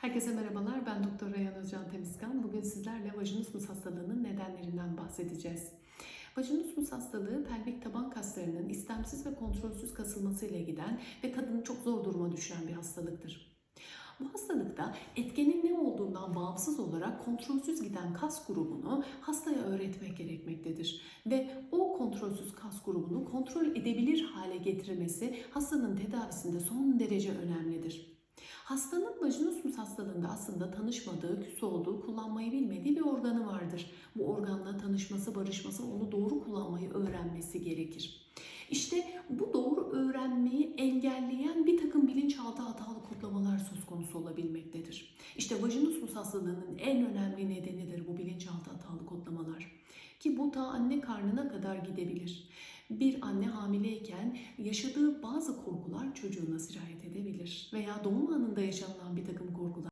Herkese merhabalar. Ben Doktor Reyhan Özcan Temizkan. Bugün sizlerle vajinismus hastalığının nedenlerinden bahsedeceğiz. Vajinismus hastalığı pelvik taban kaslarının istemsiz ve kontrolsüz kasılmasıyla giden ve kadını çok zor duruma düşüren bir hastalıktır. Bu hastalıkta etkenin ne olduğundan bağımsız olarak kontrolsüz giden kas grubunu hastaya öğretmek gerekmektedir. Ve o kontrolsüz kas grubunu kontrol edebilir hale getirmesi hastanın tedavisinde son derece önemlidir. Hastanın vajinismus hastalığında aslında tanışmadığı, küs olduğu, kullanmayı bilmediği bir organı vardır. Bu organla tanışması, barışması, onu doğru kullanmayı öğrenmesi gerekir. İşte bu doğru öğrenmeyi engelleyen bir takım bilinçaltı hatalı kodlamalar söz konusu olabilmektedir. İşte vajinismus hastalığının en önemli nedenidir bu bilinçaltı hatalı kodlamalar. Ki bu ta anne karnına kadar gidebilir. Bir anne hamileyken yaşadığı bazı korkular çocuğuna sirayet edebilir veya doğum anında yaşanılan bir takım korkular